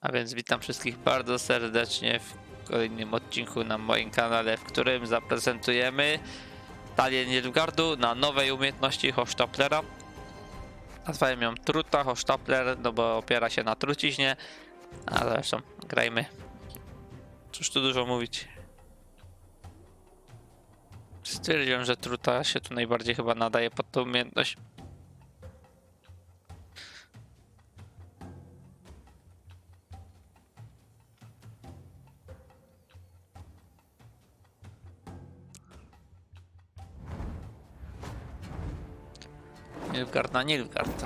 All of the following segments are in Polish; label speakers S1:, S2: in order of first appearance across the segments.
S1: A więc witam wszystkich bardzo serdecznie w kolejnym odcinku na moim kanale, w którym zaprezentujemy talię Nilfgaardu na nowej umiejętności Hochstaplera. Nazwałem ją Truta Hochstapler, no bo opiera się na truciźnie, a zresztą grajmy. Cóż tu dużo mówić. Stwierdziłem, że Truta się tu najbardziej chyba nadaje pod tą umiejętność. Nilfgaard na Nilfgaard.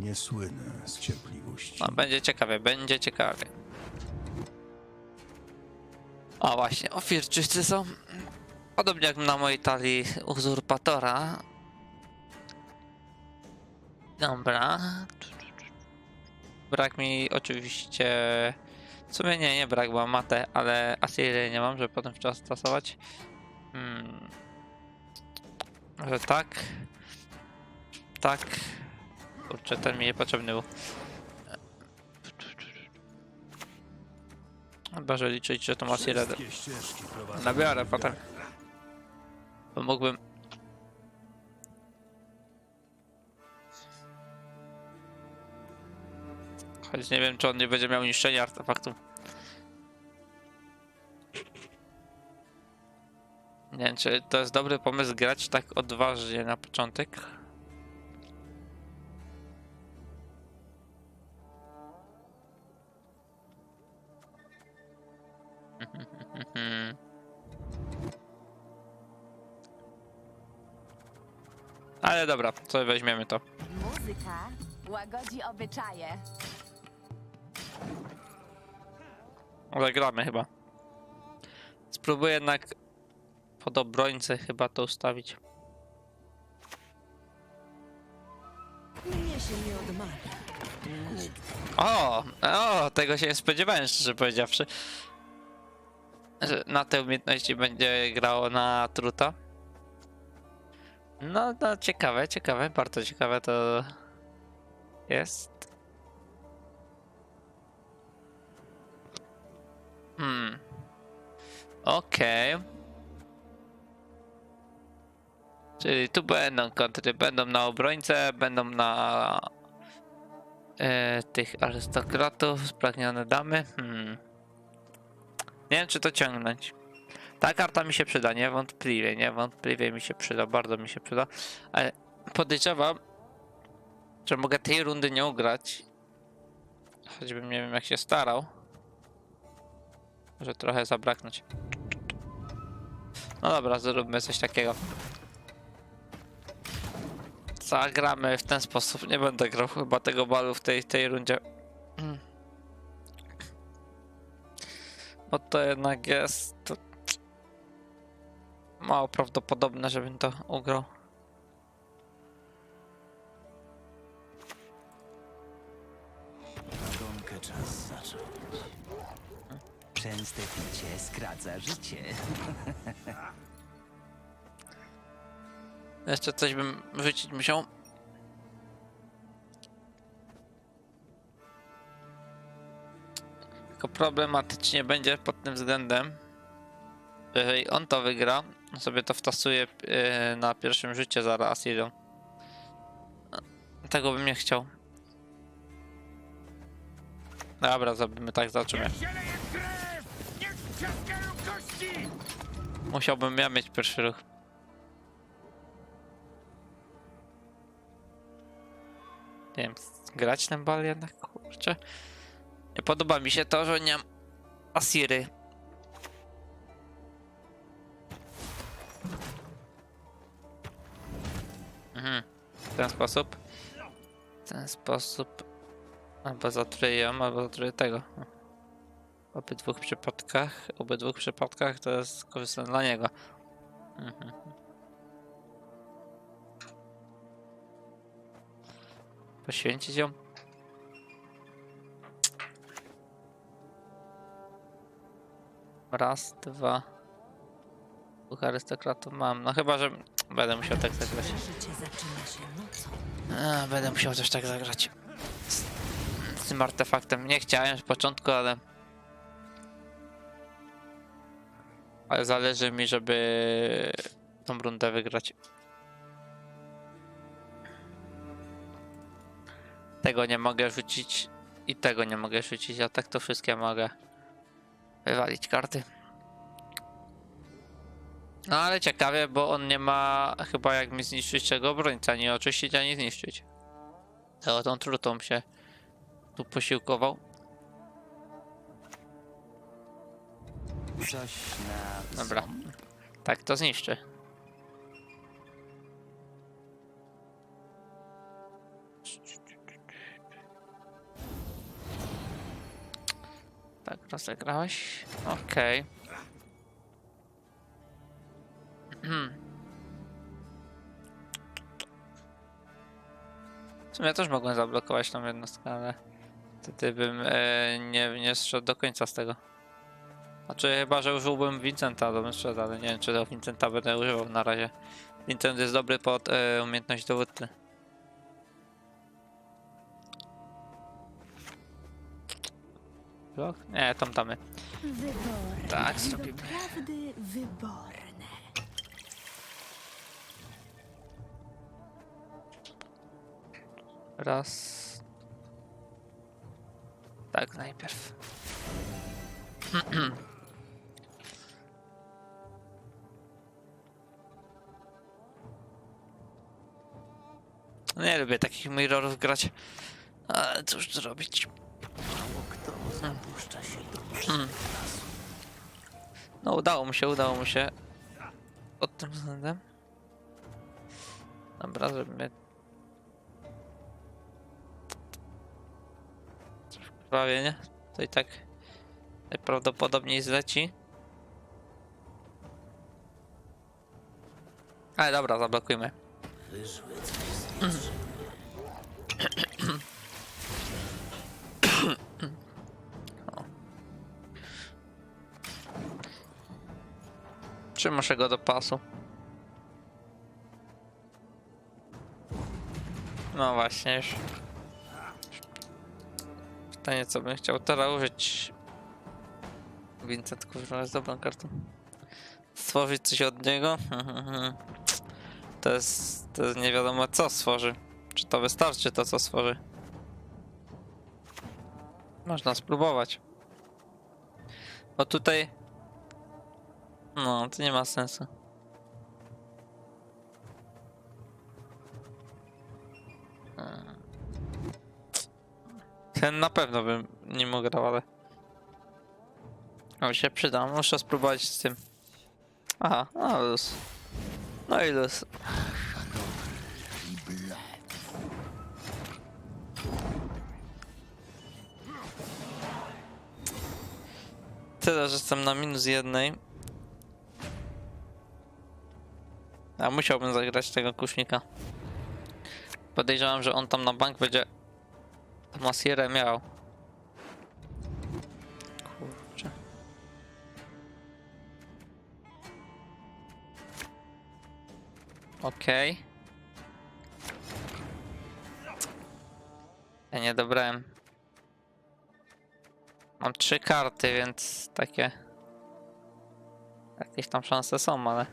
S2: Nie słynę z cierpliwości.
S1: No, będzie ciekawie, będzie ciekawie. O właśnie, ofiarczycy są podobnie jak na mojej talii uzurpatora. Dobra. Brak mi oczywiście... W sumie nie, nie brak, bo mam matę, ale Assyrię nie mam, żeby potem w czas stosować. Hmm. Może tak. Tak. Kurczę, ten mi niepotrzebny był. Chyba, że liczyć, że to ma Assyrię.
S2: Wszystkie ścieżki prowadzą
S1: Nabiorę potem. Bo mógłbym. Choć nie wiem, czy on nie będzie miał niszczenia artefaktu. Nie wiem, czy to jest dobry pomysł grać tak odważnie na początek. Ale dobra, co weźmiemy to.
S3: Muzyka łagodzi obyczaje.
S1: Zagramy chyba. Spróbuję jednak pod obrońcę chyba to ustawić.
S4: Mnie się nie odmawia.
S1: O, o, tego się nie spodziewałem, szczerze powiedziawszy. Że na te umiejętności będzie grało na truta. No, no, ciekawe, ciekawe, bardzo ciekawe to jest. Hmm. Okej. Czyli tu będą kontry, będą na obrońcę, będą na e, tych arystokratów, spragnione damy. Hmm. Nie wiem, czy to ciągnąć. Ta karta mi się przyda, niewątpliwie, niewątpliwie mi się przyda, bardzo mi się przyda, ale podejrzewam, że mogę tej rundy nie ugrać. Choćbym nie wiem, jak się starał. Może trochę zabraknąć. No dobra, zróbmy coś takiego. Zagramy w ten sposób. Nie będę grał chyba tego balu w tej, tej rundzie. Mm. Bo to jednak jest mało prawdopodobne, żebym to ugrał.
S5: Czas zacząć. Częste picie skraca życie.
S1: Jeszcze coś bym rzucić musiał. Tylko problematycznie będzie pod tym względem. Jeżeli on to wygra, sobie to wtasuje yy, na pierwszym życie zaraz idą. Tego bym nie chciał. Dobra, zrobimy tak, zobaczymy. Musiałbym ja mieć pierwszy ruch. Nie wiem, grać ten bal jednak, kurczę. Nie podoba mi się to, że nie mam Asiry. Mhm. W ten sposób. W ten sposób. Albo zatruję ją, albo zatruję tego. W obydwu przypadkach, w obydwu przypadkach to jest korzystne dla niego. Mhm. Poświęcić ją? Raz, dwa. Dwóch arystokratów mam. No chyba, że będę musiał tak zagrać. A, będę musiał też tak zagrać. z tym artefaktem. Nie chciałem z początku, ale... Ale zależy mi, żeby tą rundę wygrać. Tego nie mogę rzucić i tego nie mogę rzucić, a tak to wszystkie mogę wywalić karty. No ale ciekawie, bo on nie ma chyba jak mi zniszczyć tego obrońca, ani oczyścić, ani zniszczyć. To tą trutą się tu posiłkował.
S5: Coś na...
S1: Dobra. Tak to zniszczy. Tak, rozegrałeś. Okej. Hmm. W sumie też mogłem zablokować tą jednostkę, ale wtedy bym e, nie, nie zszedł do końca z tego. Znaczy chyba, że użyłbym Vincenta do sprzeda, ale nie wiem czy do Vincenta będę używał na razie. Vincent jest dobry pod e, umiejętność dowódcy. Blok? Nie, tam damy.
S4: Wyborne.
S1: Tak, zrobimy.
S4: Doprawdy wyborne.
S1: Raz. Tak, najpierw. Nie lubię takich mirrorów grać. Ale cóż zrobić.
S5: Mało kto zapuszcza się do
S1: No udało mu się, udało mu się. Pod tym względem. Dobra, zrobimy. Prawie nie? To i tak najprawdopodobniej zleci. Ale dobra, zablokujmy.
S5: z
S1: Przymuszę go do pasu. No właśnie już. Pytanie co bym chciał teraz użyć. Vincent kurwa jest dobrą kartą. Stworzyć coś od niego? To jest, to jest nie wiadomo co stworzy. Czy to wystarczy to co stworzy? Można spróbować. Bo tutaj no, to nie ma sensu. Ten na pewno bym nie mógł grał, ale... O, się przyda, muszę spróbować z tym. Aha, no luz. No i luz. Tyle, że jestem na minus jednej. A musiałbym zagrać tego kusznika. Podejrzewam, że on tam na bank będzie masierę miał. Kurczę. Okej. Ja nie dobrałem. Mam trzy karty, więc takie... Jakieś tam szanse są, ale...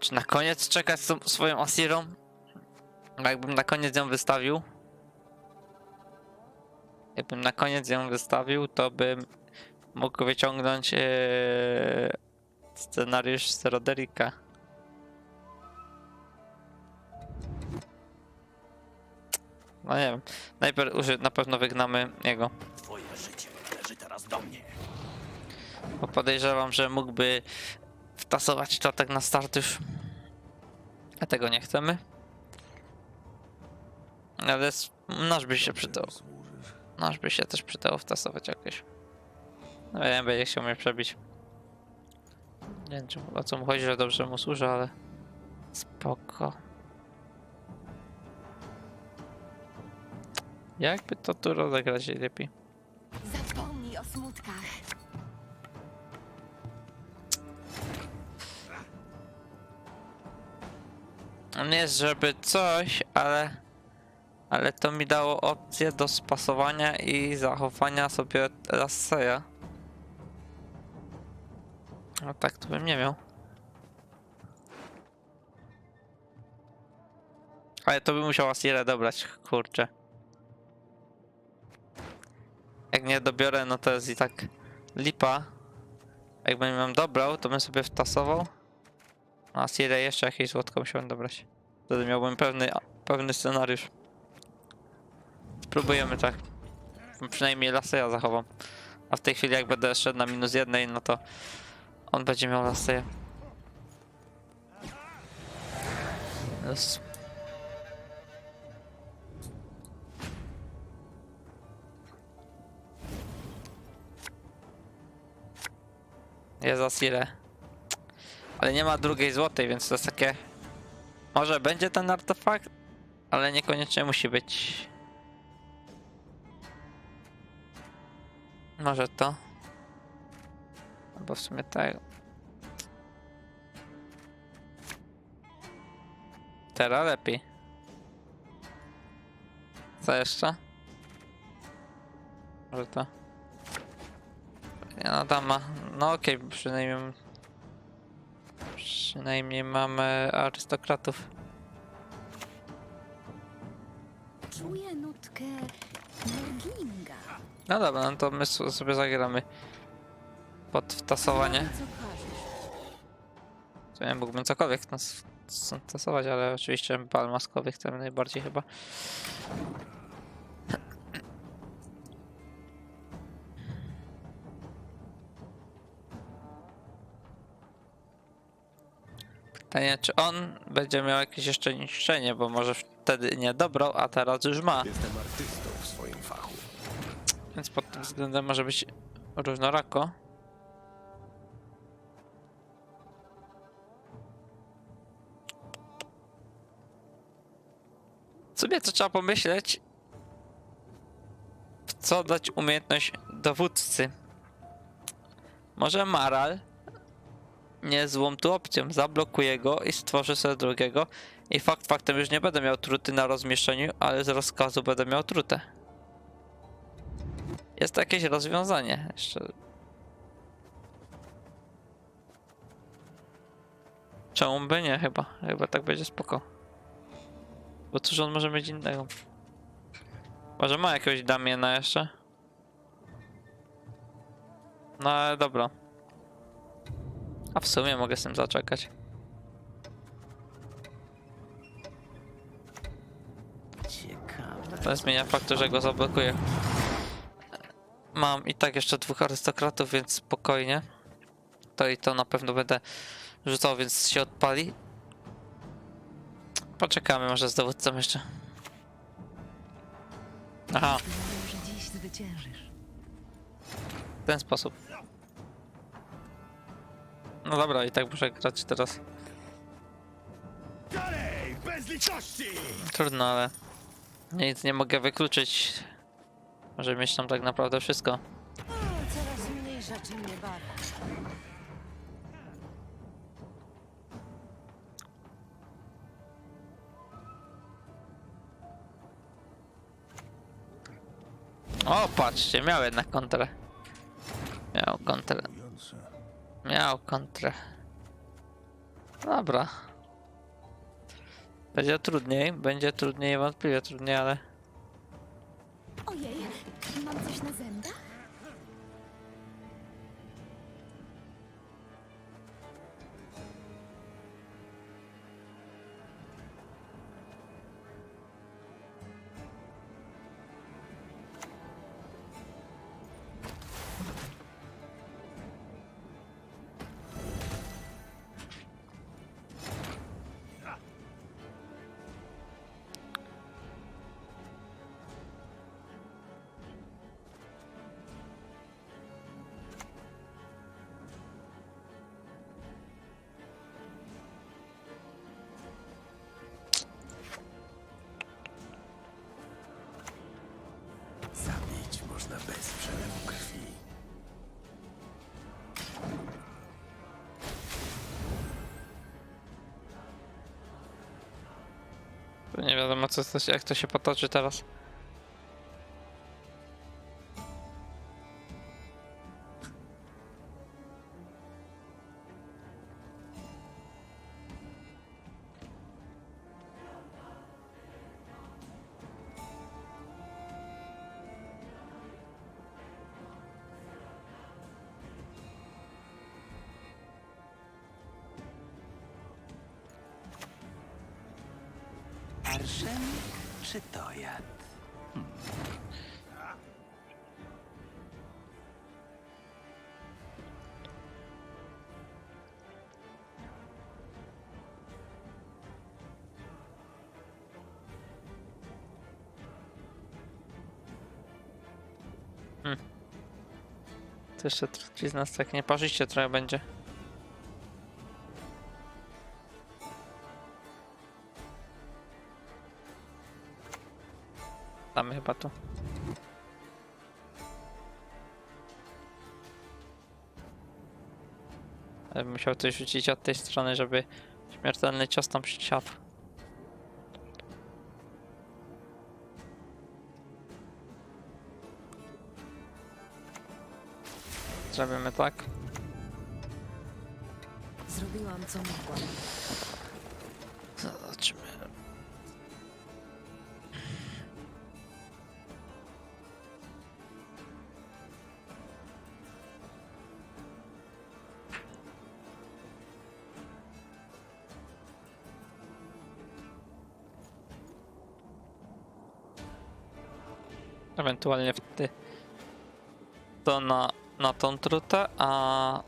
S1: Czy na koniec czekać z tą swoją Asirą? Jakbym na koniec ją wystawił. Jakbym na koniec ją wystawił, to bym mógł wyciągnąć ee, scenariusz z Roderika. No nie wiem. Najpierw uży, na pewno wygnamy jego.
S5: Twoje życie należy teraz do mnie.
S1: Bo podejrzewam, że mógłby wtasować czatek na start już. A tego nie chcemy. Ale nasz by się przydał. Nasz by się też przydało wtasować jakieś. No ja nie będzie chciał mnie przebić. Nie wiem czy, o co mu chodzi, że dobrze mu służy, ale spoko. Jakby to tu rozegrać lepiej?
S3: Zapomnij o smutkach.
S1: Nie jest żeby coś, ale Ale to mi dało opcję do spasowania i zachowania sobie Lasseya. No tak to bym nie miał. Ale to bym musiał Asirę dobrać, kurczę. Jak nie dobiorę, no to jest i tak lipa. Jakbym ją dobrał, to bym sobie wtasował. A Asirę jeszcze jakieś złotko musiałem dobrać. Wtedy miałbym pewny, pewny scenariusz. Spróbujemy tak. Przynajmniej Laseja zachowam. A w tej chwili jak będę szedł na minus jednej, no to on będzie miał Laseja. Jest. Jest Asile. Ale nie ma drugiej złotej, więc to jest takie... Może będzie ten artefakt, ale niekoniecznie musi być. Może to. Albo w sumie tak. Teraz lepiej. Co jeszcze? Może to. No dama. No okej, przynajmniej. Przynajmniej mamy arystokratów.
S4: Czuję nutkę Merglinga.
S1: No dobra, no to my sobie zagramy pod wtasowanie. To nie mógłbym cokolwiek nas stosować, ale oczywiście bal maskowy chcemy najbardziej chyba. Pytanie, czy on będzie miał jakieś jeszcze niszczenie, bo może wtedy nie dobrał, a teraz już ma.
S2: Jestem
S1: Więc pod tym względem może być różnorako. W sumie to trzeba pomyśleć, w co dać umiejętność dowódcy. Może Maral niezłą tu opcją. Zablokuję go i stworzę sobie drugiego. I fakt faktem już nie będę miał truty na rozmieszczeniu, ale z rozkazu będę miał trutę. Jest to jakieś rozwiązanie jeszcze. Czemu by nie chyba? Chyba tak będzie spoko. Bo cóż on może mieć innego? Może ma jakiegoś Damiena jeszcze? No ale dobra. A w sumie mogę z tym zaczekać.
S5: Ciekawe.
S1: To zmienia faktu, że go zablokuję. Mam i tak jeszcze dwóch arystokratów, więc spokojnie. To i to na pewno będę rzucał, więc się odpali. Poczekamy może z dowódcą jeszcze. Aha, w ten sposób. No dobra, i tak muszę grać teraz. Trudno, ale nic nie mogę wykluczyć. Może mieć tam tak naprawdę wszystko.
S3: Coraz mniej rzeczy mnie bawi.
S1: O, patrzcie, miał jednak kontrę. Miał kontrę. Miał kontrę. Dobra. Będzie trudniej, będzie trudniej, wątpliwie trudniej, ale...
S4: Na zębach?
S1: Nie wiadomo co jak to się potoczy teraz.
S5: Arszenik czy to jad?
S1: To jeszcze trucizna tak nie parzyście trochę będzie. Tu. Ale bym musiał coś rzucić od tej strony, żeby śmiertelny cios tam przysiadł. Zrobimy tak.
S3: Zrobiłam, co mogłam.
S1: Zobaczymy. Ewentualnie wtedy to na, na tą trutę, a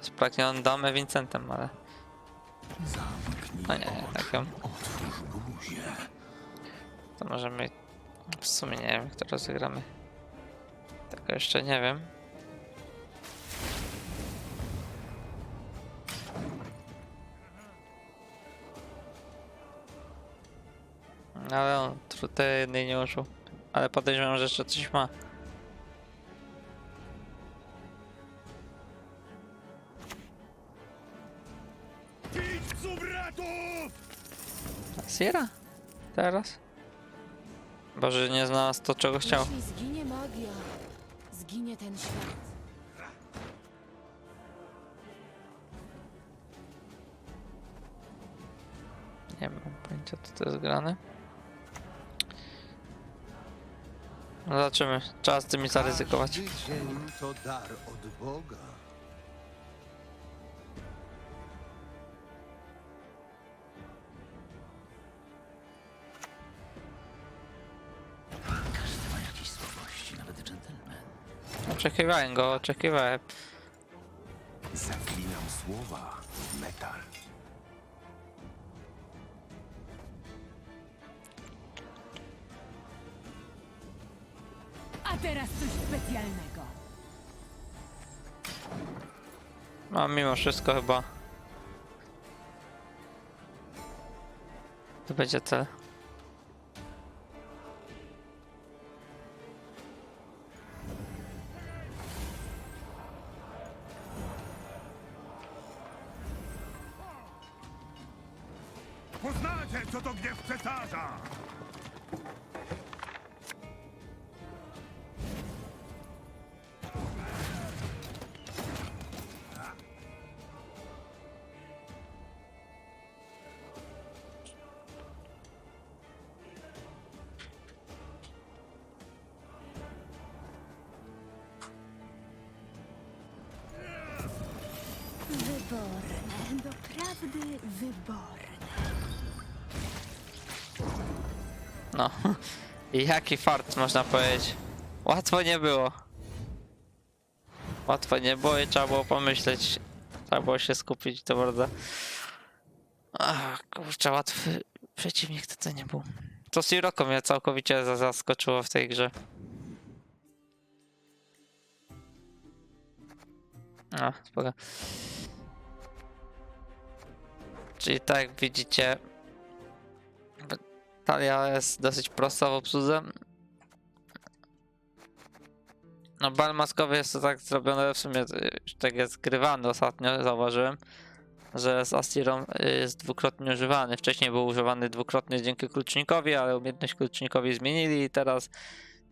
S1: spragnioną damę Vincentem, ale
S2: Zamknij
S1: no nie, nie, tak ją.
S2: Otwórz buzię.
S1: To możemy. W sumie nie wiem, jak to rozegramy. Tego jeszcze nie wiem. Ale on trutę jednej nie użył. Ale podejrzewam, że jeszcze coś ma.
S2: Bratów!
S1: Sierra? Teraz? Boże, nie znalazł to, czego chciał.
S3: Jeśli zginie magia, zginie ten świat.
S1: Nie mam pojęcia, co to jest grane. No Zobaczymy. Trzeba z tymi zaryzykować.
S2: Każdy dzień to dar od Boga.
S5: Każdy ma jakieś słabości, nawet dżentelmen.
S1: Oczekiwałem go, oczekiwałem.
S2: Zaklinam słowa. Metal.
S3: Teraz coś specjalnego.
S1: No mimo wszystko chyba. To będzie cel.
S2: Poznacie, co to gniew cesarza!
S1: Jaki fart można powiedzieć. Łatwo nie było. Łatwo nie było i trzeba było pomyśleć. Trzeba było się skupić, to prawda. Ach, kurczę, łatwy przeciwnik to, to nie był. To Sirocco mnie całkowicie za- zaskoczyło w tej grze. A, spoko. Czyli tak widzicie, talia jest dosyć prosta w obsłudze. No bal maskowy jest to tak zrobione, w sumie y, tak jest grywany ostatnio, zauważyłem. że z Asirą jest dwukrotnie używany. Wcześniej był używany dwukrotnie dzięki klucznikowi, ale umiejętność klucznikowi zmienili i teraz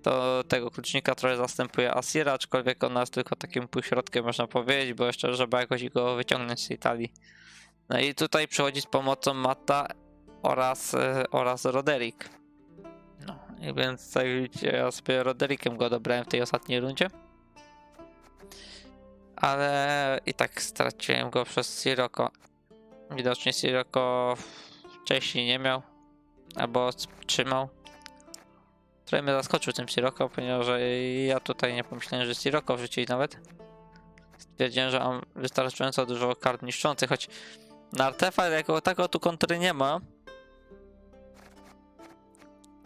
S1: to tego klucznika trochę zastępuje Asira, aczkolwiek ona jest tylko takim półśrodkiem można powiedzieć, bo jeszcze trzeba jakoś go wyciągnąć z tej talii. No i tutaj przychodzi z pomocą Matta oraz, e, oraz Roderick. No i więc tak ja sobie Roderickiem go odebrałem w tej ostatniej rundzie. Ale i tak straciłem go przez Siroko. Widocznie Siroko wcześniej nie miał, albo trzymał. Trochę mnie zaskoczył tym Siroko, ponieważ ja tutaj nie pomyślałem, że Siroko wrzucili nawet. Stwierdziłem, że mam wystarczająco dużo kart niszczących, choć na artefakt jako tako tu kontry nie ma.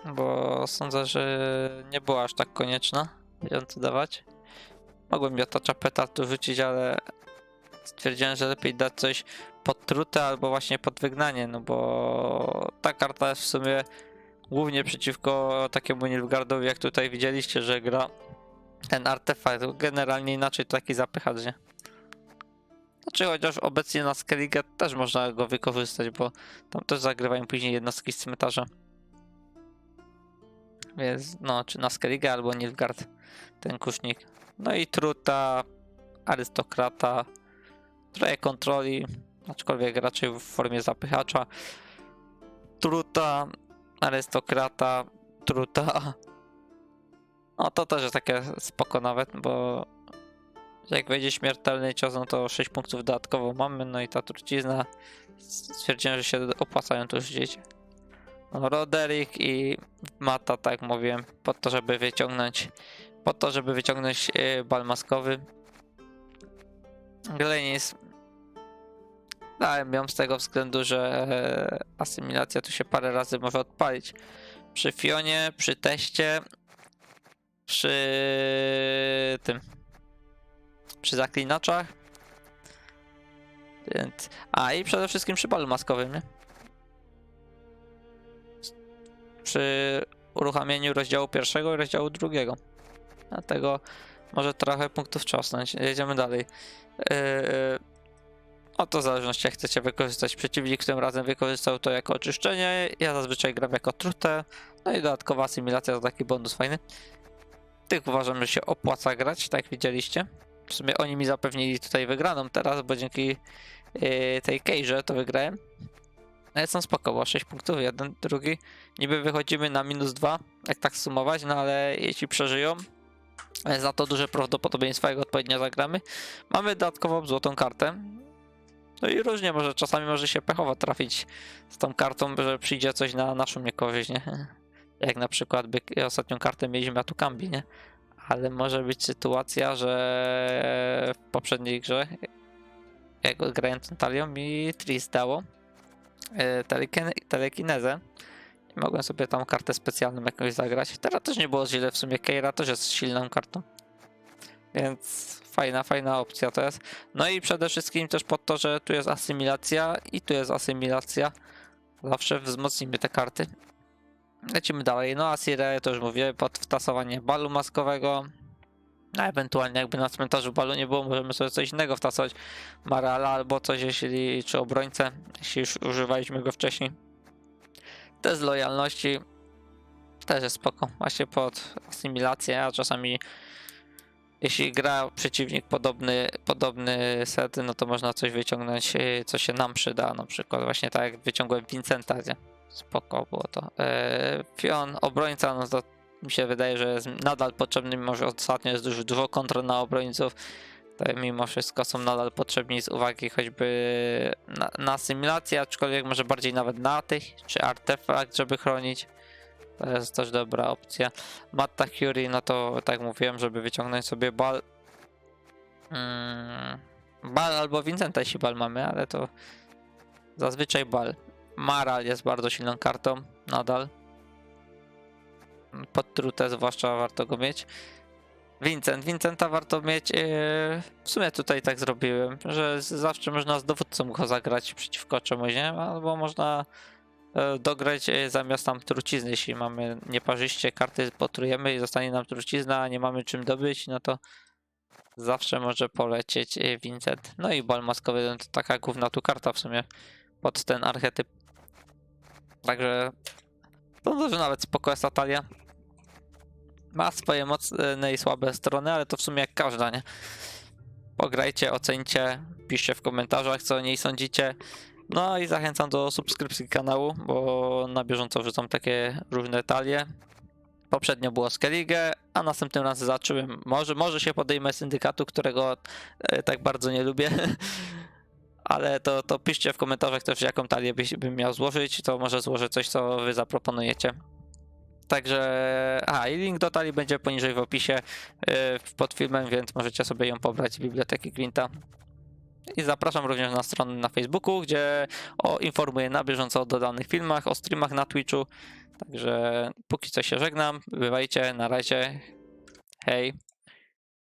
S1: Bo sądzę, że nie była aż tak konieczna ją tu dawać. Mogłem miotacza petard tu rzucić, ale stwierdziłem, że lepiej dać coś pod trutę albo właśnie pod wygnanie, no bo ta karta jest w sumie głównie przeciwko takiemu Nilfgaardowi, jak tutaj widzieliście, że gra ten artefakt. Generalnie inaczej to taki zapychacz, nie? Znaczy chociaż obecnie na Skellige też można go wykorzystać, bo tam też zagrywają później jednostki z cmentarza. Więc no, czy na Skellige albo Nilfgaard, ten kusznik. No i Truta, Arystokrata, trochę kontroli, aczkolwiek raczej w formie zapychacza. Truta, Arystokrata, Truta. No to też jest takie spoko nawet, bo jak wejdzie śmiertelny cios, no to 6 punktów dodatkowo mamy, no i ta trucizna stwierdziłem, że się opłacają tu rzucić. No, Roderick i Mata, tak jak mówiłem, po to, żeby wyciągnąć po to, żeby wyciągnąć e, bal maskowy. Glenis dałem ją z tego względu, że e, asymilacja tu się parę razy może odpalić. Przy Fionie, przy teście, przy tym, przy zaklinaczach. A i przede wszystkim przy balu maskowym, nie? Przy uruchamieniu rozdziału pierwszego i rozdziału drugiego. Dlatego może trochę punktów czosnąć. Jedziemy dalej. Yy, o to w zależności jak chcecie wykorzystać. Przeciwnik tym razem wykorzystał to jako oczyszczenie. Ja zazwyczaj gram jako trutę. No i dodatkowa asymilacja to taki bonus fajny. Tych uważam, że się opłaca grać, tak widzieliście. W sumie oni mi zapewnili tutaj wygraną teraz, bo dzięki yy, tej kejże to wygrałem. Ale są spoko, bo 6 punktów, jeden, drugi. Niby wychodzimy na minus 2, jak tak sumować, no ale jeśli przeżyją, za to duże prawdopodobieństwo, jak odpowiednio zagramy. Mamy dodatkową złotą kartę. No i różnie, może czasami może się pechowo trafić z tą kartą, że przyjdzie coś na naszą niekorzyść, nie? Jak na przykład by ostatnią kartę mieliśmy Atukambi, nie? Ale może być sytuacja, że w poprzedniej grze, jak grałem Talią, mi Tris dało telekinezę. I mogłem sobie tam kartę specjalną jakąś zagrać. Teraz też nie było źle, w sumie Keira też jest silną kartą. Więc fajna, fajna opcja to jest. No i przede wszystkim też po to, że tu jest asymilacja i tu jest asymilacja. Zawsze wzmocnimy te karty. Lecimy dalej. No Asirę to już mówię, pod wtasowanie balu maskowego. A ewentualnie jakby na cmentarzu balu nie było, możemy sobie coś innego wtasować. Marala albo coś, jeśli, czy obrońcę, jeśli już używaliśmy go wcześniej. Test lojalności też jest spoko. Właśnie pod asymilację, a czasami jeśli gra przeciwnik podobny, podobny set, no to można coś wyciągnąć, e, co się nam przyda. Na przykład właśnie tak jak wyciągłem Vincenta, nie? Spoko było to. Fion, obrońca, no to mi się wydaje, że jest nadal potrzebny, mimo że ostatnio jest dużo, dużo kontrol na obrońców. To mimo wszystko są nadal potrzebni z uwagi choćby na, na aczkolwiek może bardziej nawet na tych, czy artefakt, żeby chronić. To jest też dobra opcja. Matta Curie, no to tak mówiłem, żeby wyciągnąć sobie bal. Mm, bal albo Vincenta, jeśli bal mamy, ale to zazwyczaj bal. Maral jest bardzo silną kartą, nadal. Pod trutę zwłaszcza warto go mieć. Vincent, Vincenta warto mieć. Yy, w sumie tutaj tak zrobiłem, że zawsze można z dowódcą go zagrać przeciwko czemuś, nie? Albo można e, dograć e, zamiast tam trucizny, jeśli mamy nieparzyście karty potrujemy i zostanie nam trucizna, a nie mamy czym dobyć, no to zawsze może polecieć e, Vincent. No i bal maskowy to taka główna tu karta w sumie pod ten archetyp. Także to może nawet spoko jest ta talia. Ma swoje mocne i słabe strony, ale to w sumie jak każda, nie? Pograjcie, ocencie, piszcie w komentarzach, co o niej sądzicie. No i zachęcam do subskrypcji kanału, bo na bieżąco wrzucam takie różne talie. Poprzednio było Skellige, a następnym razem zacząłem. Może, może się podejmę syndykatu, którego e, tak bardzo nie lubię. Ale to, to piszcie w komentarzach też, jaką talię byś, bym miał złożyć. To może złożę coś, co wy zaproponujecie. Także. A, i link do talii będzie poniżej w opisie yy, pod filmem, więc możecie sobie ją pobrać z biblioteki Quinta. I zapraszam również na stronę na Facebooku, gdzie o, informuję na bieżąco o dodanych filmach, o streamach na Twitchu. Także póki co się żegnam. Bywajcie, na razie. Hej.